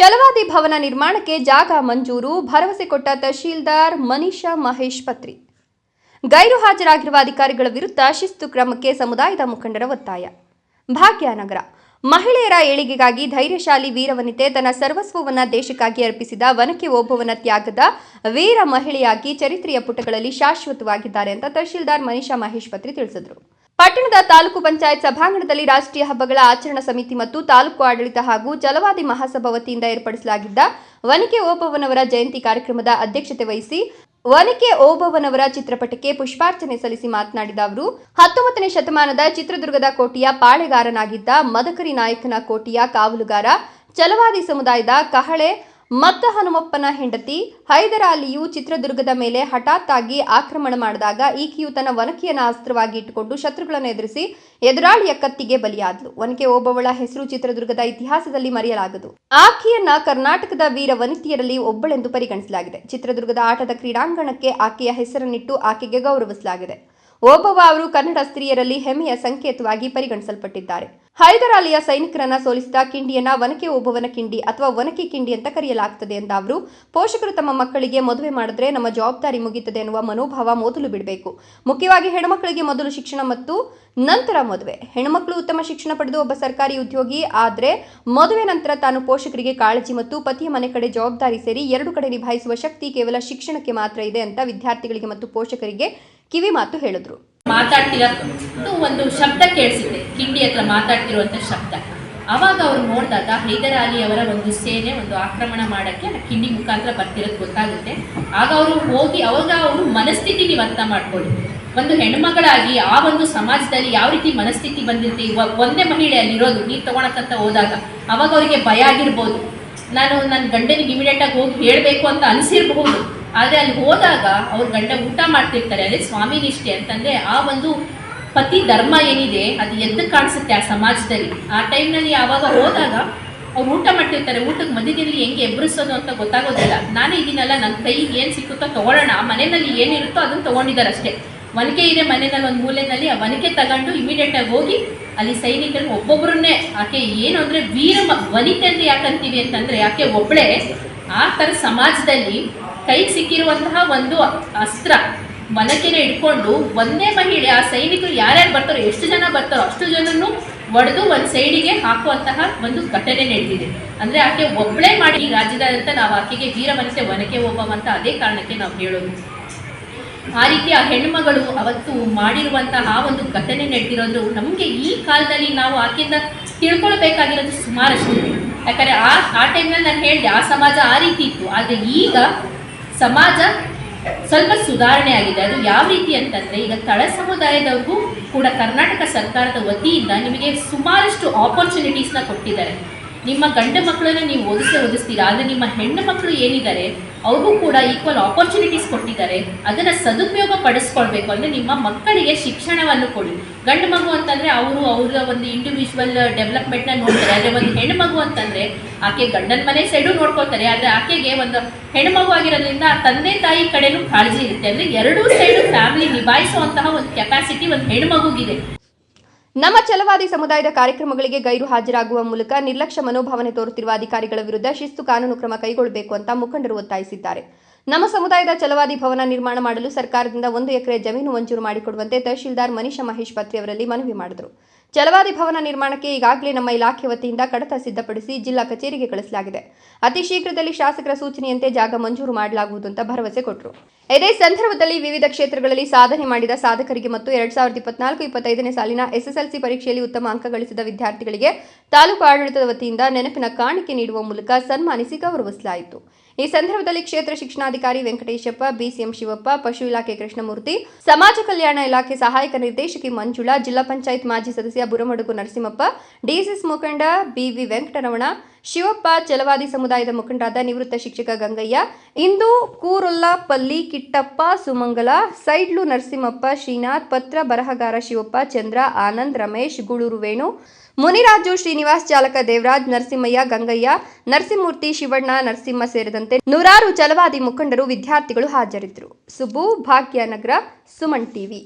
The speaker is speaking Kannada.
ಛಲವಾದಿ ಭವನ ನಿರ್ಮಾಣಕ್ಕೆ ಜಾಗ ಮಂಜೂರು, ಭರವಸೆ ಕೊಟ್ಟ ತಹಶೀಲ್ದಾರ್ ಮನೀಷಾ ಮಹೇಶ್ ಪತ್ರಿ. ಗೈರು ಹಾಜರಾಗಿರುವ ಅಧಿಕಾರಿಗಳ ವಿರುದ್ಧ ಶಿಸ್ತು ಕ್ರಮಕ್ಕೆ ಸಮುದಾಯದ ಮುಖಂಡರ ಒತ್ತಾಯ. ಭಾಗ್ಯನಗರ. ಮಹಿಳೆಯರ ಏಳಿಗೆಗಾಗಿ ಧೈರ್ಯಶಾಲಿ ವೀರವನಿತೆ ತನ್ನ ಸರ್ವಸ್ವವನ್ನ ದೇಶಕ್ಕಾಗಿ ಅರ್ಪಿಸಿದ ವನಕೆ ಓಬವ್ವನ ತ್ಯಾಗದ ವೀರ ಮಹಿಳೆಯಾಗಿ ಚರಿತ್ರೆಯ ಪುಟಗಳಲ್ಲಿ ಶಾಶ್ವತವಾಗಿದ್ದಾರೆ ಅಂತ ತಹಶೀಲ್ದಾರ್ ಮನೀಷಾ ಮಹೇಶ್ ಪತ್ರಿ ತಿಳಿಸಿದರು. ಪಟ್ಟಣದ ತಾಲೂಕು ಪಂಚಾಯತ್ ಸಭಾಂಗಣದಲ್ಲಿ ರಾಷ್ಟ್ರೀಯ ಹಬ್ಬಗಳ ಆಚರಣಾ ಸಮಿತಿ ಮತ್ತು ತಾಲೂಕು ಆಡಳಿತ ಹಾಗೂ ಜಲವಾದಿ ಮಹಾಸಭಾ ವತಿಯಿಂದ ಏರ್ಪಡಿಸಲಾಗಿದ್ದ ವನಿಕೆ ಓಬವ್ವನವರ ಜಯಂತಿ ಕಾರ್ಯಕ್ರಮದ ಅಧ್ಯಕ್ಷತೆ ವಹಿಸಿ ವನಿಕೆ ಓಬವ್ವನವರ ಚಿತ್ರಪಟಕ್ಕೆ ಪುಷ್ಪಾರ್ಚನೆ ಸಲ್ಲಿಸಿ ಮಾತನಾಡಿದ ಅವರು, ಹತ್ತೊಂಬತ್ತನೇ ಶತಮಾನದ ಚಿತ್ರದುರ್ಗದ ಕೋಟೆಯ ಪಾಳೆಗಾರನಾಗಿದ್ದ ಮದಕರಿ ನಾಯಕನ ಕೋಟೆಯ ಕಾವಲುಗಾರ ಚಲವಾದಿ ಸಮುದಾಯದ ಕಹಳೆ ಮತ್ತ ಹನುಮಪ್ಪನ ಹೆಂಡತಿ ಹೈದರಾಲಿಯು ಚಿತ್ರದುರ್ಗದ ಮೇಲೆ ಹಠಾತ್ ಆಗಿ ಆಕ್ರಮಣ ಮಾಡಿದಾಗ ಈಕೆಯು ತನ್ನ ವನಕಿಯನ ಅಸ್ತ್ರವಾಗಿ ಇಟ್ಟುಕೊಂಡು ಶತ್ರುಗಳನ್ನು ಎದುರಿಸಿ ಎದುರಾಳಿಯ ಕತ್ತಿಗೆ ಬಲಿಯಾದ್ಲು ವನಕೆ ಓಬವ್ವಳ ಹೆಸರು ಚಿತ್ರದುರ್ಗದ ಇತಿಹಾಸದಲ್ಲಿ ಮರೆಯಲಾಗದು. ಆಕೆಯನ್ನ ಕರ್ನಾಟಕದ ವೀರ ವನಿತೆಯರಲ್ಲಿ ಒಬ್ಬಳೆಂದು ಪರಿಗಣಿಸಲಾಗಿದೆ. ಚಿತ್ರದುರ್ಗದ ಆಟದ ಕ್ರೀಡಾಂಗಣಕ್ಕೆ ಆಕೆಯ ಹೆಸರನ್ನಿಟ್ಟು ಆಕೆಗೆ ಗೌರವಿಸಲಾಗಿದೆ. ಓಬವ್ವ ಅವರು ಕನ್ನಡ ಸ್ತ್ರೀಯರಲ್ಲಿ ಹೆಮ್ಮೆಯ ಸಂಕೇತವಾಗಿ ಪರಿಗಣಿಸಲ್ಪಟ್ಟಿದ್ದಾರೆ. ಹೈದರಾಲಿಯ ಸೈನಿಕರನ್ನ ಸೋಲಿಸಿದ ಕಿಂಡಿಯನ್ನ ಒನಕೆ ಓಬವ್ವನ ಕಿಂಡಿ ಅಥವಾ ಒನಕೆ ಕಿಂಡಿ ಅಂತ ಕರೆಯಲಾಗ್ತದೆ ಎಂದ ಅವರು, ಪೋಷಕರು ತಮ್ಮ ಮಕ್ಕಳಿಗೆ ಮದುವೆ ಮಾಡಿದ್ರೆ ನಮ್ಮ ಜವಾಬ್ದಾರಿ ಮುಗೀತದೆ ಎನ್ನುವ ಮನೋಭಾವ ಮೊದಲು ಬಿಡಬೇಕು. ಮುಖ್ಯವಾಗಿ ಹೆಣ್ಮಕ್ಕಳಿಗೆ ಮೊದಲು ಶಿಕ್ಷಣ ಮತ್ತು ನಂತರ ಮದುವೆ. ಹೆಣ್ಮಕ್ಳು ಉತ್ತಮ ಶಿಕ್ಷಣ ಪಡೆದು ಒಬ್ಬ ಸರ್ಕಾರಿ ಉದ್ಯೋಗಿ ಆದ್ರೆ ಮದುವೆ ನಂತರ ತಾನು ಪೋಷಕರಿಗೆ ಕಾಳಜಿ ಮತ್ತು ಪತಿಯ ಮನೆ ಕಡೆ ಜವಾಬ್ದಾರಿ ಸೇರಿ ಎರಡು ಕಡೆ ನಿಭಾಯಿಸುವ ಶಕ್ತಿ ಕೇವಲ ಶಿಕ್ಷಣಕ್ಕೆ ಮಾತ್ರ ಇದೆ ಅಂತ ವಿದ್ಯಾರ್ಥಿಗಳಿಗೆ ಮತ್ತು ಪೋಷಕರಿಗೆ ಕಿವಿ ಮಾತು ಹೇಳಿದ್ರು. ಮಾತಾಡ್ತಿರೋ? ಒಂದು ಶಬ್ದ ಕೇಳಿಸಿದೆ ಕಿಂಡಿ ಹತ್ರ ಮಾತಾಡ್ತಿರುವಂತ ಶಬ್ದ. ಆವಾಗ ಅವ್ರು ನೋಡಿದಾಗ ಹೈದರ್ ಅಲಿ ಅವರ ಒಂದು ಸೇನೆ ಒಂದು ಆಕ್ರಮಣ ಮಾಡಕ್ಕೆ ಕಿಂಡಿ ಮುಖಾಂತರ ಬರ್ತಿರೋದು ಗೊತ್ತಾಗುತ್ತೆ. ಆಗ ಅವರು ಹೋಗಿ ಅವಾಗ ಅವರು ಮನಸ್ಥಿತಿ ನೀವು ಅರ್ಥ ಮಾಡ್ಕೊಳ್ಳಿ. ಒಂದು ಹೆಣ್ಮಗಳಾಗಿ ಆ ಒಂದು ಸಮಾಜದಲ್ಲಿ ಯಾವ ರೀತಿ ಮನಸ್ಥಿತಿ ಬಂದಿರುತ್ತೆ? ಇವಾಗ ಒಂದೇ ಮಹಿಳೆ ಅಲ್ಲಿರೋದು, ನೀರು ತಗೊಳಕಂತ ಹೋದಾಗ ಅವಾಗ ಅವರಿಗೆ ಭಯ ಆಗಿರ್ಬೋದು. ನಾನು ನನ್ನ ಗಂಡನಿಗೆ ಇಮಿಡಿಯೇಟ್ ಆಗಿ ಹೋಗಿ ಹೇಳಬೇಕು ಅಂತ ಅನಿಸಿರಬಹುದು. ಆದರೆ ಅಲ್ಲಿ ಹೋದಾಗ ಅವ್ರ ಗಂಡ ಊಟ ಮಾಡ್ತಿರ್ತಾರೆ, ಅದೇ ಸ್ವಾಮಿ ನಿಷ್ಠೆ ಅಂತಂದ್ರೆ ಆ ಒಂದು ಪತಿ ಧರ್ಮ ಏನಿದೆ, ಅದು ಎದ್ದು ಕಾಣಿಸುತ್ತೆ ಆ ಸಮಾಜದಲ್ಲಿ. ಆ ಟೈಮ್ನಲ್ಲಿ ಯಾವಾಗ ಹೋದಾಗ ಅವ್ರು ಊಟ ಮಾಡ್ತಿರ್ತಾರೆ, ಊಟಕ್ಕೆ ಮಧ್ಯದಲ್ಲಿ ಹೆಂಗೆ ಎಬ್ಬರಿಸೋದು ಅಂತ ಗೊತ್ತಾಗೋದಿಲ್ಲ. ನಾನೇ ಇದೀನಲ್ಲ, ನನ್ನ ಕೈಗೆ ಏನು ಸಿಕ್ಕುತ್ತೋ ತೊಗೊಳ್ಳೋಣ. ಆ ಮನೆಯಲ್ಲಿ ಏನಿರುತ್ತೋ ಅದನ್ನು ತಗೊಂಡಿದ್ದಾರೆ ಅಷ್ಟೇ ಒನಕೆ ಇದೆ ಮನೆಯಲ್ಲಿ ಒಂದು ಮೂಲೆಯಲ್ಲಿ, ಆ ಒನಕೆ ತಗೊಂಡು ಇಮಿಡಿಯೇಟಾಗಿ ಹೋಗಿ ಅಲ್ಲಿ ಸೈನಿಕರು ಒಬ್ಬೊಬ್ಬರನ್ನೇ ಆಕೆ ಏನು ಅಂದರೆ ವೀರ ವನಿತೆ ಅಂತ ಯಾಕಂತೀವಿ ಅಂತಂದರೆ ಆಕೆ ಒಬ್ಬಳೇ ಆ ಥರ ಸಮಾಜದಲ್ಲಿ ಕೈಗೆ ಸಿಕ್ಕಿರುವಂತಹ ಒಂದು ಅಸ್ತ್ರ. ಮನಕೆನ ಇಟ್ಕೊಂಡು ಒಂದೇ ಮಹಿಳೆ, ಆ ಸೈನಿಕರು ಯಾರ್ಯಾರು ಬರ್ತಾರೋ, ಎಷ್ಟು ಜನ ಬರ್ತಾರೋ ಅಷ್ಟು ಜನನು ಒಡೆದು ಒಂದು ಸೈಡಿಗೆ ಹಾಕುವಂತಹ ಒಂದು ಘಟನೆ ನಡೆದಿದೆ. ಅಂದ್ರೆ ಆಕೆ ಒಬ್ಬಳೇ ಮಾಡಿ ರಾಜ್ಯದಾದ್ಯಂತ ನಾವು ಆಕೆಗೆ ವೀರವನಿತೆ ಒನಕೆ ಒಬ್ಬವಂತ ಅದೇ ಕಾರಣಕ್ಕೆ ನಾವು ಹೇಳೋದು. ಆ ರೀತಿ ಆ ಹೆಣ್ಮಗಳು ಅವತ್ತು ಮಾಡಿರುವಂತಹ ಆ ಒಂದು ಘಟನೆ ನಡೆದಿರೋದು ನಮಗೆ ಈ ಕಾಲದಲ್ಲಿ ನಾವು ಆಕೆಯಿಂದ ತಿಳ್ಕೊಳ್ಬೇಕಾಗಿರೋದು ಸುಮಾರಷ್ಟು. ಯಾಕಂದ್ರೆ ಆ ಆ ಟೈಮ್ನಲ್ಲಿ ನಾನು ಹೇಳಿದೆ, ಆ ಸಮಾಜ ಆ ರೀತಿ ಇತ್ತು. ಆದರೆ ಈಗ ಸಮಾಜ ಸ್ವಲ್ಪ ಸುಧಾರಣೆ ಆಗಿದೆ. ಅದು ಯಾವ ರೀತಿ ಅಂತಂದರೆ ಈಗ ತಳ ಸಮುದಾಯದವ್ರಿಗೂ ಕೂಡ ಕರ್ನಾಟಕ ಸರ್ಕಾರದ ವತಿಯಿಂದ ನಿಮಗೆ ಸುಮಾರಷ್ಟು ಆಪರ್ಚುನಿಟೀಸ್ನ ಕೊಟ್ಟಿದ್ದಾರೆ. ನಿಮ್ಮ ಗಂಡ ಮಕ್ಕಳನ್ನ ನೀವು ಓದಿಸೇ ಓದಿಸ್ತೀರಾ, ಆದರೆ ನಿಮ್ಮ ಹೆಣ್ಣು ಮಕ್ಕಳು ಏನಿದ್ದಾರೆ, ಅವ್ರಿಗೂ ಕೂಡ ಈಕ್ವಲ್ ಆಪರ್ಚುನಿಟೀಸ್ ಕೊಟ್ಟಿದ್ದಾರೆ, ಅದನ್ನು ಸದುಪಯೋಗ ಪಡಿಸ್ಕೊಳ್ಬೇಕು ಅಂದರೆ ನಿಮ್ಮ ಮಕ್ಕಳಿಗೆ ಶಿಕ್ಷಣವನ್ನು ಕೊಡಿ. ಗಂಡು ಮಗು ಅಂತಂದರೆ ಅವರು ಅವರ ಒಂದು ಇಂಡಿವಿಜುವಲ್ ಡೆವಲಪ್ಮೆಂಟ್ನ ನೋಡ್ತಾರೆ, ಆದರೆ ಒಂದು ಹೆಣ್ಣು ಮಗು ಅಂತಂದರೆ ಆಕೆ ಗಂಡನ ಮನೆ ಸೈಡು ನೋಡ್ಕೊಳ್ತಾರೆ, ಆದರೆ ಆಕೆಗೆ ಒಂದು ಹೆಣ್ಣು ಮಗು ಆಗಿರೋದ್ರಿಂದ ತಂದೆ ತಾಯಿ ಕಡೆನೂ ಕಾಳಜಿ ಇರುತ್ತೆ. ಅಂದರೆ ಎರಡೂ ಸೈಡು ಫ್ಯಾಮಿಲಿ ನಿಭಾಯಿಸುವಂತಹ ಒಂದು ಕೆಪಾಸಿಟಿ ಒಂದು ಹೆಣ್ಣು ಮಗುಗಿದೆ. ನಮ್ಮ ಛಲವಾದಿ ಸಮುದಾಯದ ಕಾರ್ಯಕ್ರಮಗಳಿಗೆ ಗೈರು ಹಾಜರಾಗುವ ಮೂಲಕ ನಿರ್ಲಕ್ಷ್ಯ ಮನೋಭಾವನೆ ತೋರುತ್ತಿರುವ ಅಧಿಕಾರಿಗಳ ವಿರುದ್ಧ ಶಿಸ್ತು ಕಾನೂನು ಕ್ರಮ ಕೈಗೊಳ್ಳಬೇಕು ಅಂತ ಮುಖಂಡರು ಒತ್ತಾಯಿಸಿದ್ದಾರೆ. ನಮ್ಮ ಸಮುದಾಯದ ಛಲವಾದಿ ಭವನ ನಿರ್ಮಾಣ ಮಾಡಲು ಸರ್ಕಾರದಿಂದ ಒಂದು ಎಕರೆ ಜಮೀನು ಮಂಜೂರು ಮಾಡಿಕೊಡುವಂತೆ ತಹಶೀಲ್ದಾರ್ ಮನೀಷಾ ಮಹೇಶ್ ಪತ್ರಿ ಅವರಲ್ಲಿ ಮನವಿ ಮಾಡಿದರು. ಛಲವಾದಿ ಭವನ ನಿರ್ಮಾಣಕ್ಕೆ ಈಗಾಗಲೇ ನಮ್ಮ ಇಲಾಖೆ ವತಿಯಿಂದ ಕಡತ ಸಿದ್ಧಪಡಿಸಿ ಜಿಲ್ಲಾ ಕಚೇರಿಗೆ ಕಳಿಸಲಾಗಿದೆ. ಅತಿ ಶೀಘ್ರದಲ್ಲಿ ಶಾಸಕರ ಸೂಚನೆಯಂತೆ ಜಾಗ ಮಂಜೂರು ಮಾಡಲಾಗುವುದು ಅಂತ ಭರವಸೆ ಕೊಟ್ಟರು ಇದೇ ಸಂದರ್ಭದಲ್ಲಿ ವಿವಿಧ ಕ್ಷೇತ್ರಗಳಲ್ಲಿ ಸಾಧನೆ ಮಾಡಿದ ಸಾಧಕರಿಗೆ ಮತ್ತು ಎರಡ್ ಸಾವಿರದ ಇಪ್ಪತ್ನಾಲ್ಕು ಇಪ್ಪತ್ತೈದನೇ ಸಾಲಿನ ಎಸ್ಎಸ್ಎಲ್ಸಿ ಪರೀಕ್ಷೆಯಲ್ಲಿ ಉತ್ತಮ ಅಂಕ ಗಳಿಸಿದ ವಿದ್ಯಾರ್ಥಿಗಳಿಗೆ ತಾಲೂಕು ಆಡಳಿತದ ವತಿಯಿಂದ ನೆನಪಿನ ಕಾಣಿಕೆ ನೀಡುವ ಮೂಲಕ ಸನ್ಮಾನಿಸಿ ಗೌರವಿಸಲಾಯಿತು. ಈ ಸಂದರ್ಭದಲ್ಲಿ ಕ್ಷೇತ್ರ ಶಿಕ್ಷಣಾಧಿಕಾರಿ ವೆಂಕಟೇಶಪ್ಪ, ಬಿಸಿಎಂ ಶಿವಪ್ಪ, ಪಶು ಇಲಾಖೆ ಕೃಷ್ಣಮೂರ್ತಿ, ಸಮಾಜ ಕಲ್ಯಾಣ ಇಲಾಖೆ ಸಹಾಯಕ ನಿರ್ದೇಶಕಿ ಮಂಜುಳಾ, ಜಿಲ್ಲಾ ಪಂಚಾಯತ್ ಮಾಜಿ ಸದಸ್ಯ ಬುರಮಡುಗು ನರಸಿಂಹಪ್ಪ ಡಿಸಿಸ್ ಮುಖಂಡ ಬಿವಿ ವೆಂಕಟರಮಣ, ಶಿವಪ್ಪ ಚಲವಾದಿ ಸಮುದಾಯದ ಮುಖಂಡರಾದ ನಿವೃತ್ತ ಶಿಕ್ಷಕ ಗಂಗಯ್ಯ, ಇಂದು ಕೂರೊಲ್ಲಪಲ್ಲಿ ಕಿಟ್ಟಪ್ಪ, ಸುಮಂಗಲ, ಸೈಡ್ಲು ನರಸಿಂಹಪ್ಪ, ಶ್ರೀನಾಥ್, ಪತ್ರ ಬರಹಗಾರ ಶಿವಪ್ಪ, ಚಂದ್ರ, ಆನಂದ್, ರಮೇಶ್, ಗುಳೂರು ವೇಣು ಮುನಿರಾಜು ಶ್ರೀನಿವಾಸ್ ಚಾಲಕ ದೇವರಾಜ್, ನರಸಿಂಹಯ್ಯ, ಗಂಗಯ್ಯ, ನರಸಿಂಹಮೂರ್ತಿ, ಶಿವಣ್ಣ, ನರಸಿಂಹ ಸೇರಿದಂತೆ ನೂರಾರು ಛಲವಾದಿ ಮುಖಂಡರು, ವಿದ್ಯಾರ್ಥಿಗಳು ಹಾಜರಿದ್ದರು. ಸುಬ್ಬು ಭಾಗ್ಯನಗರ ಸುಮನ್ ಟಿವಿ.